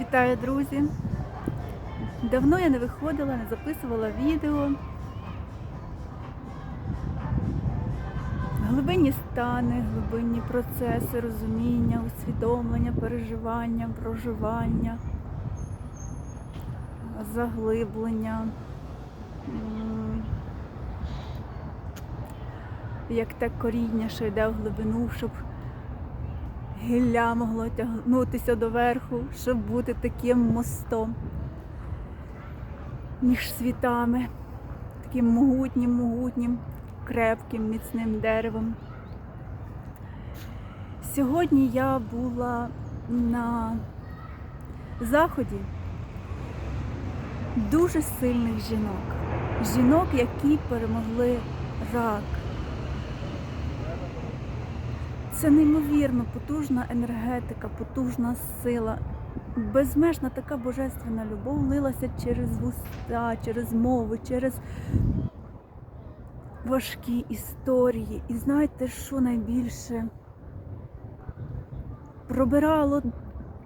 Вітаю, друзі! Давно я не виходила, не записувала відео. Глибинні стани, глибинні процеси, розуміння, усвідомлення, переживання, проживання, заглиблення. Як те коріння, що йде в глибину, щоб гілля могло тягнутися доверху, щоб бути таким мостом між світами, таким могутнім, могутнім, крепким, міцним деревом. Сьогодні я була на заході дуже сильних жінок. Жінок, які перемогли рак. Це неймовірно потужна енергетика, потужна сила, безмежна така божественна любов лилася через вуста, через мову, через важкі історії. І знаєте, що найбільше пробирало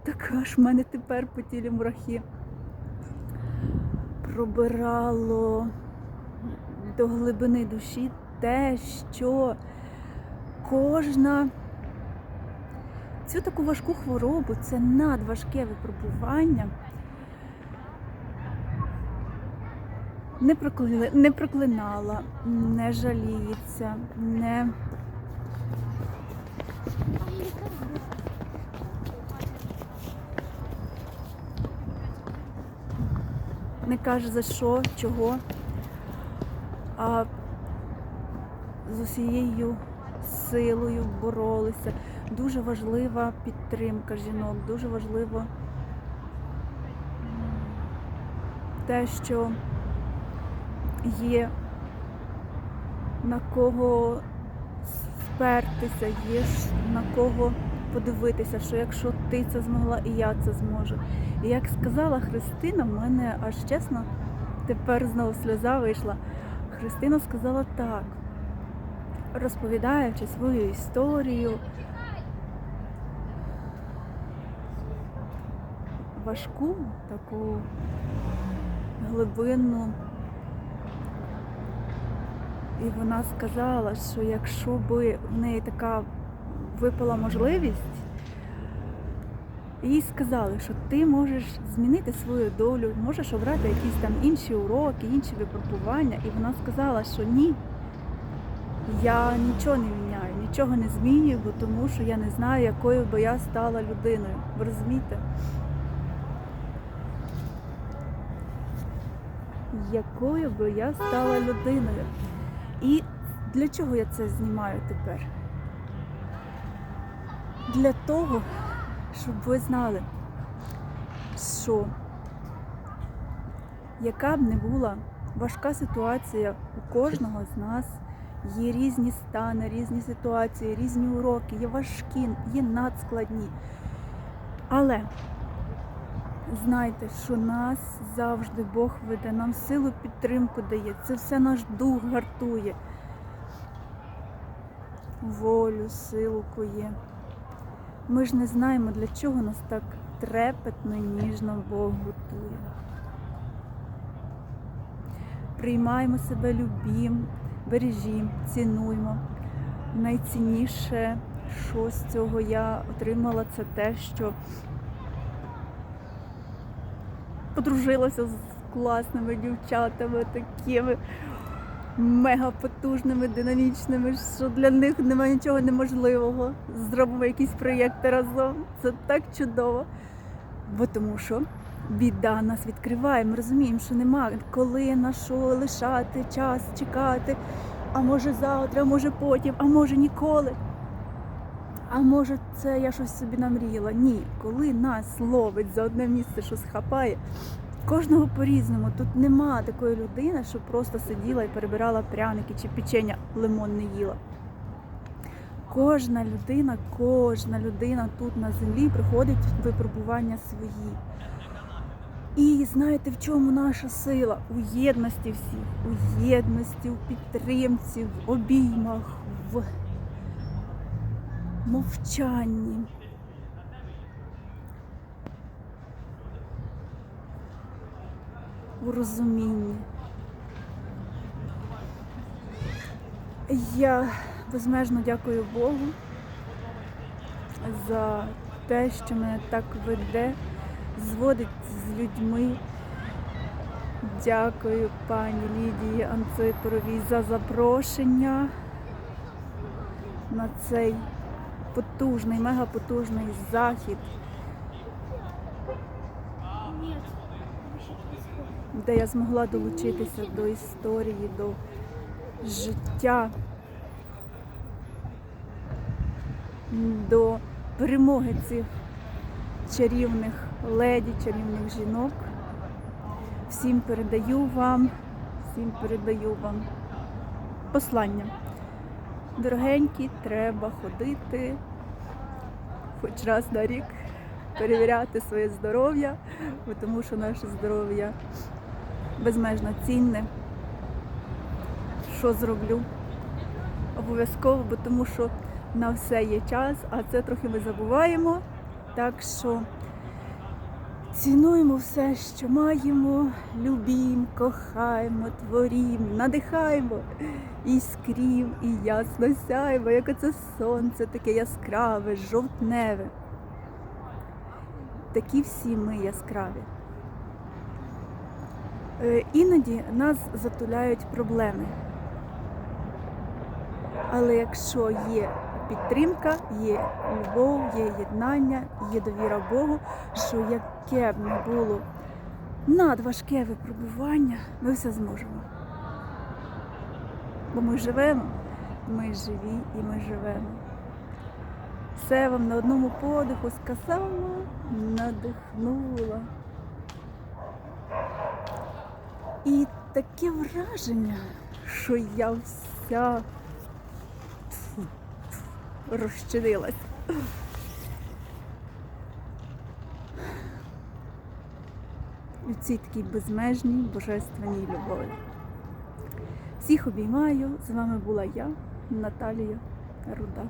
така ж в мене тепер по тілі мурахи. Пробирало до глибини душі те, що кожна цю таку важку хворобу, це надважке випробування. Не, прокли... не проклинала, не жаліється, не не каже за що, чого, а з усією силою боролися. Дуже важлива підтримка жінок, дуже важливо те, що є на кого спертися, є на кого подивитися, що якщо ти це змогла, і я це зможу. І як сказала Христина, в мене аж чесно, тепер знову сльоза вийшла. Христина сказала так розповідаючи свою історію, важку, таку глибинну. І вона сказала, що якщо би в неї така випала можливість, їй сказали, що ти можеш змінити свою долю, можеш обрати якісь там інші уроки, інші випробування. І вона сказала, що ні, я нічого не міняю, нічого не змінюю, бо тому що я не знаю, якою би я стала людиною. Ви розумієте? Якою би я стала людиною. І для чого я це знімаю тепер? Для того, щоб ви знали, що яка б не була важка ситуація у кожного з нас. Є різні стани, різні ситуації, різні уроки, є важкі, є надскладні. Але знайте, що нас завжди Бог веде, нам силу підтримку дає. Це все наш дух гартує. Волю, силу коє. Ми ж не знаємо, для чого нас так трепетно і ніжно Бог готує. Приймаємо себе любім, бережімо, цінуємо. Найцінніше, що з цього я отримала, це те, що подружилася з класними дівчатами, такими мега потужними, динамічними, що для них немає нічого неможливого. Зробимо якісь проєкти разом. Це так чудово. Бо тому що біда нас відкриває. Ми розуміємо, що нема коли на що лишати, час чекати. А може завтра, а може потім, а може ніколи. А може, це я щось собі намріяла? Ні, коли нас ловить за одне місце, що схапає, кожного по-різному. Тут нема такої людини, що просто сиділа і перебирала пряники чи печення лимон не їла. Кожна людина, кожна людина тут на землі приходить в випробування свої. І знаєте, в чому наша сила? У єдності всіх, у єдності, у підтримці, в обіймах, в мовчанні. у розумінні. Я безмежно дякую Богу за те, що мене так веде, зводить з людьми. Дякую пані Лідії Анципоровій за запрошення на цей потужний, захід, Нет. вообще происходит. де я змогла долучитися до історії, до життя, до перемоги цих чарівних леді, чарівних жінок. Всім передаю вам, всім передаю вам послання. Дорогенькі, треба ходити хоч раз на рік, перевіряти своє здоров'я, тому що наше здоров'я безмежно цінне. Що зроблю? Обов'язково, бо тому що на все є час, а це трохи ми забуваємо. Так що цінуємо все, що маємо, любім, кохаємо, творім, надихаємо і скрім, і ясно сяємо, як оце сонце таке яскраве, жовтневе. Такі всі ми яскраві. Е, Іноді нас затуляють проблеми. Але якщо є підтримка, є любов, є єднання, є довіра Богу, що яке б не було надважке випробування, ми все зможемо. Бо ми живемо, ми живі і ми живемо. Все вам на одному подиху сказала, надихнула. І таке враження, що я вся розчинилась. У цій такій безмежній божественній любові. Всіх обіймаю. З вами була я, Наталія Руда.